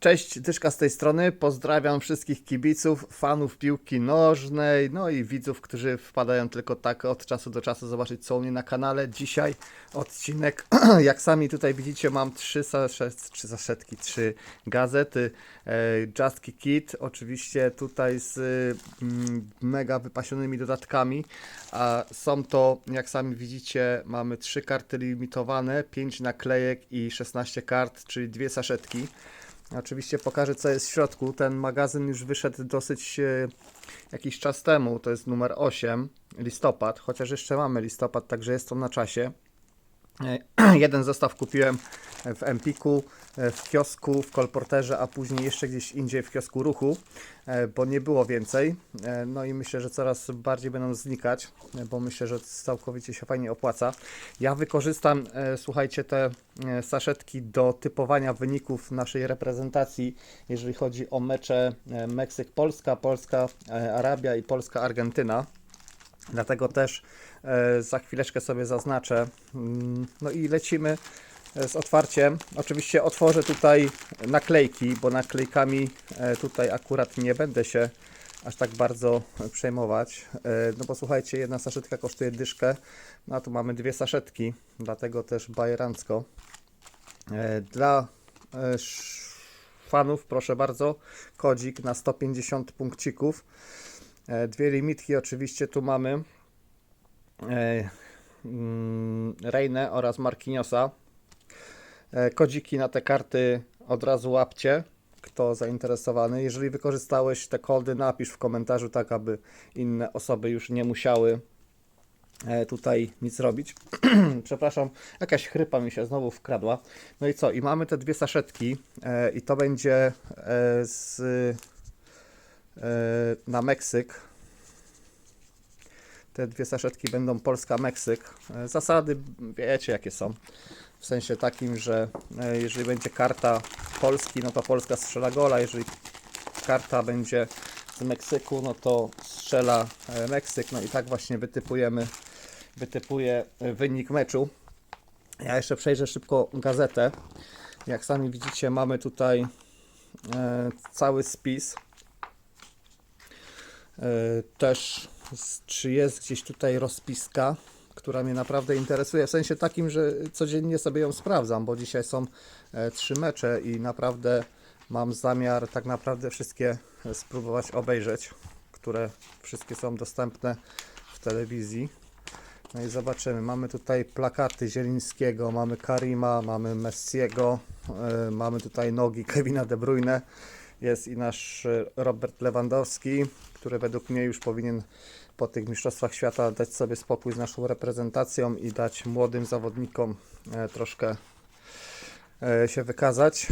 Cześć, Dyszka z tej strony. Pozdrawiam wszystkich kibiców, fanów piłki nożnej, no i widzów, którzy wpadają tylko tak od czasu do czasu zobaczyć, co u mnie na kanale. Dzisiaj odcinek, jak sami tutaj widzicie, mam trzy, saszet, trzy saszetki, trzy gazety. E, Just Kick It, oczywiście tutaj z mm, mega wypasionymi dodatkami, a są to, jak sami widzicie, mamy trzy karty limitowane, 5 naklejek i 16 kart, czyli dwie saszetki. Oczywiście pokażę, co jest w środku. Ten magazyn już wyszedł dosyć e, jakiś czas temu. To jest numer 8, listopad, chociaż jeszcze mamy listopad, także jest to na czasie. E, Jeden zestaw kupiłem w Empiku, w kiosku, w Kolporterze, a później jeszcze gdzieś indziej w kiosku ruchu, e, bo nie było więcej. E, No i myślę, że coraz bardziej będą znikać, e, bo myślę, że całkowicie się fajnie opłaca. Ja wykorzystam, e, słuchajcie, te e, saszetki do typowania wyników naszej reprezentacji, jeżeli chodzi o mecze e, Meksyk-Polska, Polska-Arabia i Polska-Argentyna. Dlatego też e, za chwileczkę sobie zaznaczę. Mm, No i lecimy e, z otwarciem. Oczywiście otworzę tutaj naklejki, bo naklejkami e, tutaj akurat nie będę się aż tak bardzo przejmować. E, No bo słuchajcie, jedna saszetka kosztuje dyszkę, no a tu mamy dwie saszetki, dlatego też bajerancko. E, Dla e, fanów, proszę bardzo, kodzik na 150 punkcików. E, Dwie limitki oczywiście tu mamy. E, mm, Reinę oraz Marquinhosa. E, Kodziki na te karty od razu łapcie, kto zainteresowany. Jeżeli wykorzystałeś te kody, napisz w komentarzu, tak aby inne osoby już nie musiały e, tutaj nic robić. Przepraszam, jakaś chrypa mi się znowu wkradła. No i co? I mamy te dwie saszetki e, i to będzie z na Meksyk. Te dwie saszetki będą Polska-Meksyk. E, Zasady wiecie jakie są. W sensie takim, że e, jeżeli będzie karta Polski, no to Polska strzela gola. Jeżeli karta będzie z Meksyku, no to strzela e, Meksyk. No i tak właśnie wytypujemy, wytypuję e, wynik meczu. Ja jeszcze przejrzę szybko gazetę. Jak sami widzicie, mamy tutaj cały spis. Też czy jest gdzieś tutaj rozpiska, która mnie naprawdę interesuje, w sensie takim, że codziennie sobie ją sprawdzam, bo dzisiaj są e, trzy mecze i naprawdę mam zamiar tak naprawdę wszystkie e, spróbować obejrzeć, które wszystkie są dostępne w telewizji. No i zobaczymy. Mamy tutaj plakaty Zielińskiego, mamy Karima, mamy Messiego, e, mamy tutaj nogi Kevina De Bruyne. Jest i nasz Robert Lewandowski, który według mnie już powinien po tych Mistrzostwach Świata dać sobie spokój z naszą reprezentacją i dać młodym zawodnikom e, troszkę e, się wykazać.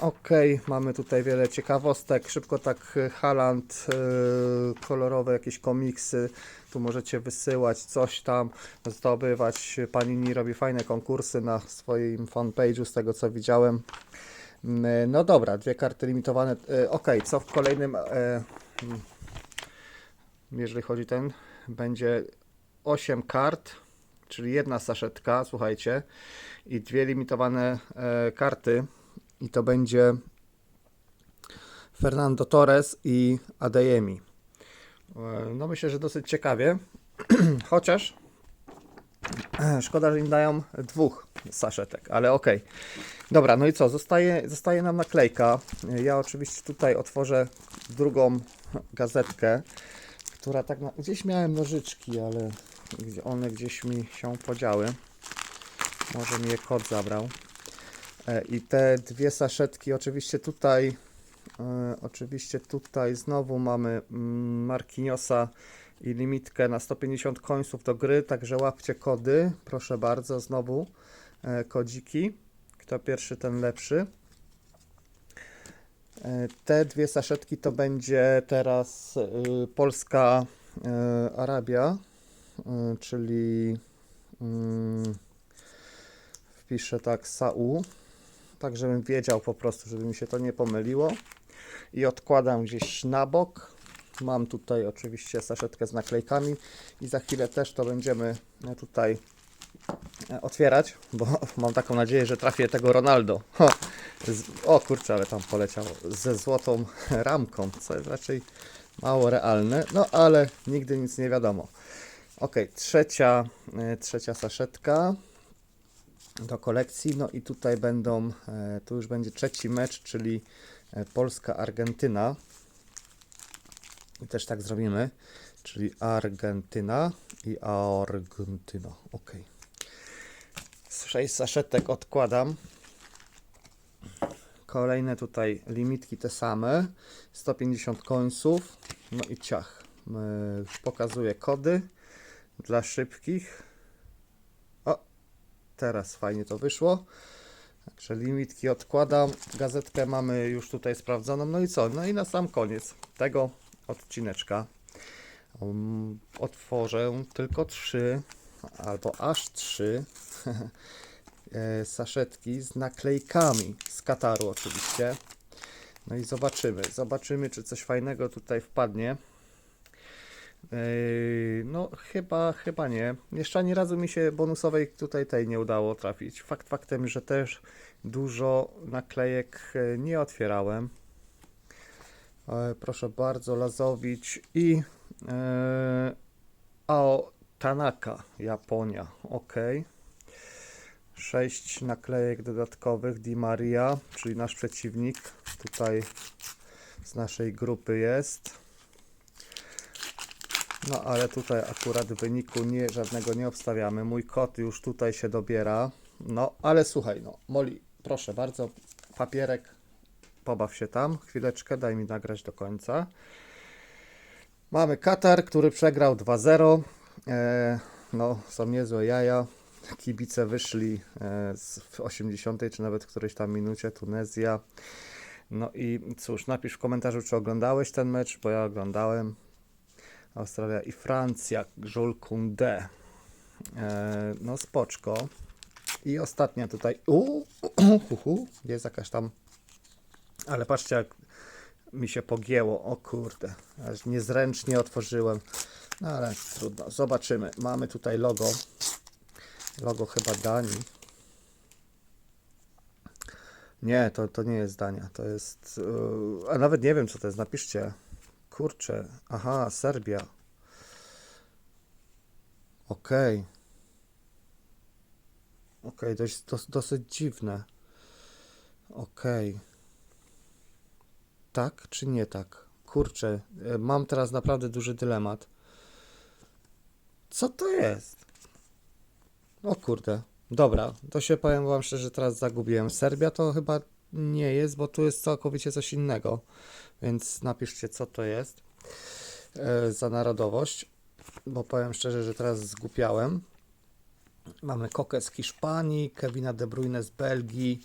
Ok, mamy tutaj wiele ciekawostek. Szybko tak e, Haland, kolorowe jakieś komiksy. Tu możecie wysyłać coś tam, zdobywać. Panini robi fajne konkursy na swoim fanpage'u, z tego co widziałem. Mm, No dobra, dwie karty limitowane. Ok, co w kolejnym, e, mm, jeżeli chodzi ten, będzie 8 kart, czyli jedna saszetka, słuchajcie, i dwie limitowane e, karty. I to będzie Fernando Torres i Adeyemi. E, No myślę, że dosyć ciekawie, chociaż e, szkoda, że im dają dwóch saszetek, ale okej. Dobra, no i co? Zostaje, zostaje nam naklejka. Ja oczywiście tutaj otworzę drugą gazetkę, która tak na... Gdzieś miałem nożyczki, ale one gdzieś mi się podziały. Może mi je kot zabrał. E, I te dwie saszetki oczywiście tutaj e, oczywiście tutaj znowu mamy mm, Marquinhosa i limitkę na 150 końców do gry, także łapcie kody, proszę bardzo, znowu e, kodziki. Kto pierwszy, ten lepszy. E, Te dwie saszetki to będzie teraz y, Polska y, Arabia, y, czyli wpiszę tak SAU, tak żebym wiedział po prostu, żeby mi się to nie pomyliło. I odkładam gdzieś na bok. Mam tutaj oczywiście saszetkę z naklejkami i za chwilę też to będziemy e, tutaj e, otwierać, bo mam taką nadzieję, że trafię tego Ronaldo. Z, o kurczę, ale tam poleciał ze złotą ramką, co jest raczej mało realne, no ale nigdy nic nie wiadomo. Ok, trzecia, e, trzecia saszetka do kolekcji. No i tutaj będą, e, tu już będzie trzeci mecz, czyli e, Polska-Argentyna. I też tak zrobimy, czyli Argentyna i Argentyna. Ok. Sześć saszetek odkładam. Kolejne tutaj limitki te same. 150 końców. No i ciach. Yy, Pokazuję kody dla szybkich. O, teraz fajnie to wyszło. Także limitki odkładam. Gazetkę mamy już tutaj sprawdzoną. No i co? No i na sam koniec tego odcineczka um, otworzę tylko trzy albo aż trzy e, saszetki z naklejkami z Kataru oczywiście. No i zobaczymy, zobaczymy czy coś fajnego tutaj wpadnie. Yy, No chyba, chyba nie. Jeszcze ani razu mi się bonusowej tutaj tej nie udało trafić. Fakt faktem, że też dużo naklejek e, nie otwierałem. E, Proszę bardzo, Lazowicz i e, Ao Tanaka, Japonia. Ok. Sześć naklejek dodatkowych Di Maria, czyli nasz przeciwnik. Tutaj z naszej grupy jest. No ale tutaj akurat wyniku nie, żadnego nie obstawiamy. Mój kot już tutaj się dobiera. No ale słuchaj, no Moli, proszę bardzo, papierek, pobaw się tam. Chwileczkę, daj mi nagrać do końca. Mamy Katar, który przegrał 2-0. E, no, są niezłe jaja. Kibice wyszli e, w 80 czy nawet którejś tam minucie. Tunezja. No i cóż, napisz w komentarzu, czy oglądałeś ten mecz, bo ja oglądałem. Australia i Francja, Jules Koundé. E, no spoczko. I ostatnia tutaj. Hu, jest jakaś tam. Ale patrzcie, jak mi się pogięło. O kurde, aż niezręcznie otworzyłem. No ale trudno, zobaczymy. Mamy tutaj logo. Logo chyba Danii. Nie, to, to nie jest Dania. To jest. Yy, a nawet nie wiem, co to jest. Napiszcie. Kurczę. Aha, Serbia. Okej. Okej, dość, dos, dosyć dziwne. Okej. Tak czy nie tak? Kurczę, e, mam teraz naprawdę duży dylemat. Co to jest? O kurde. Dobra, to się powiem wam szczerze, teraz zagubiłem. Serbia to chyba nie jest, bo tu jest całkowicie coś innego. Więc napiszcie, co to jest e, za narodowość, bo powiem szczerze, że teraz zgupiałem. Mamy Kokę z Hiszpanii, Kevina De Bruyne z Belgii,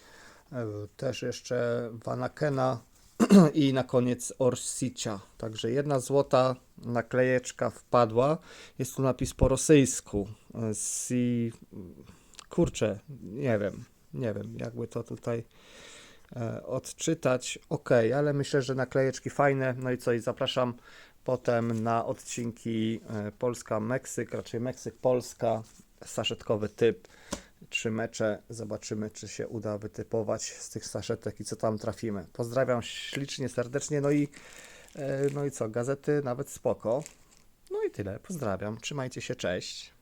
e, też jeszcze Vanakena i na koniec Orsicia. Także jedna złota naklejeczka wpadła. Jest tu napis po rosyjsku. Si... Kurczę, nie wiem, nie wiem, jakby to tutaj e, odczytać. Ok, ale myślę, że naklejeczki fajne. No i co, i zapraszam potem na odcinki e, Polska-Meksyk, raczej Meksyk-Polska, saszetkowy typ. Trzy mecze, zobaczymy, czy się uda wytypować z tych saszetek i co tam trafimy. Pozdrawiam ślicznie, serdecznie. No i, e, no i co, gazety nawet spoko. No i tyle, pozdrawiam, trzymajcie się, cześć.